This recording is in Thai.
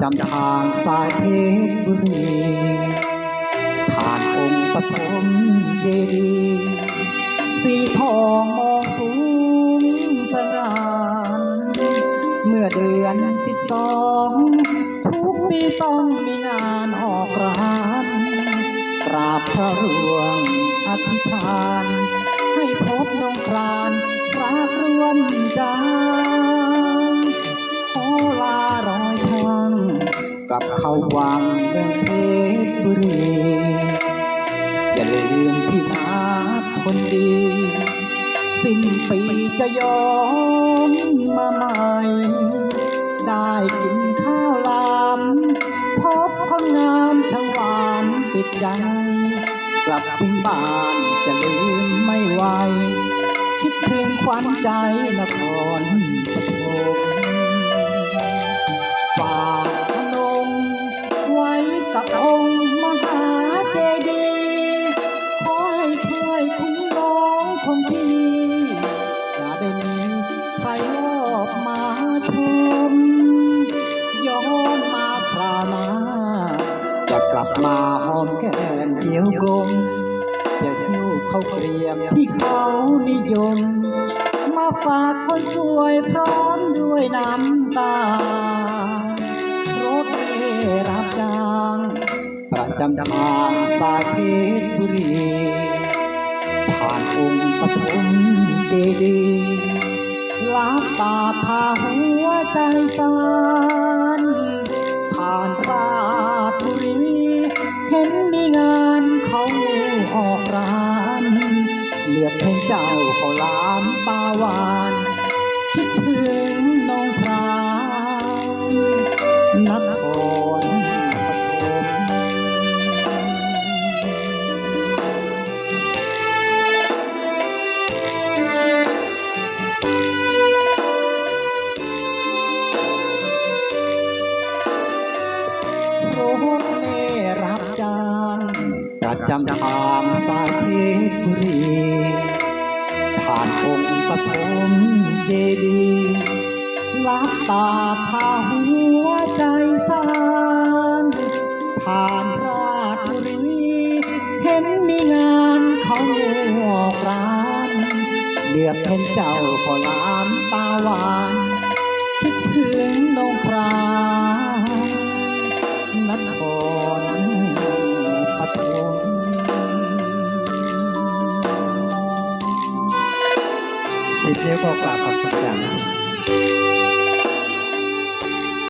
จางประจำทางสายเพชรบุรีผ่านองค์ปฐมเจดีย์สีทองมองสูงสง่านเมื่อเดือนสิบสองทุกปีต้องมีงานออกร้านกราบพระหลวงอธิษฐาน ให้พบน้องครานรักร่วมใจ กลับเข้าวังเมืองเพชรบุรีอย่าลืมพี่นาคนดี สิ้นปีจะย้อนมาใหม่ ได้กินข้าวลามพบคนงามช่างหวานติดใจกลับถึงบ้านจะลืมไม่ไหวคิดถึงขวัญใจนคร มาหอมแก้มเดียวกลมจะหิ้วเข้าเรียมที่เขานิยม มาฝากคนสวยพร้อมด้วยน้ำตารถเมล์รับจ้างประจำทางสาเพชรบุรี ผ่านองค์ปฐมเจดีย์ลับตาพาหัวใจสั่น เห็นมีงานเขาออกร้านเลือกเพลงเจ้าเขาลามปาวาน คิดถึง ประจำทางสายเพชรบุรีผ่านองค์ปฐมเจดีย์ลับตาพาหัวใจสั่นผ่านราชบุรีเห็นมีงานเขาออกร้านเลือกเห็นเจ้าพอลามตาหวาน สิบนิ้วก็กราวคำสัญญา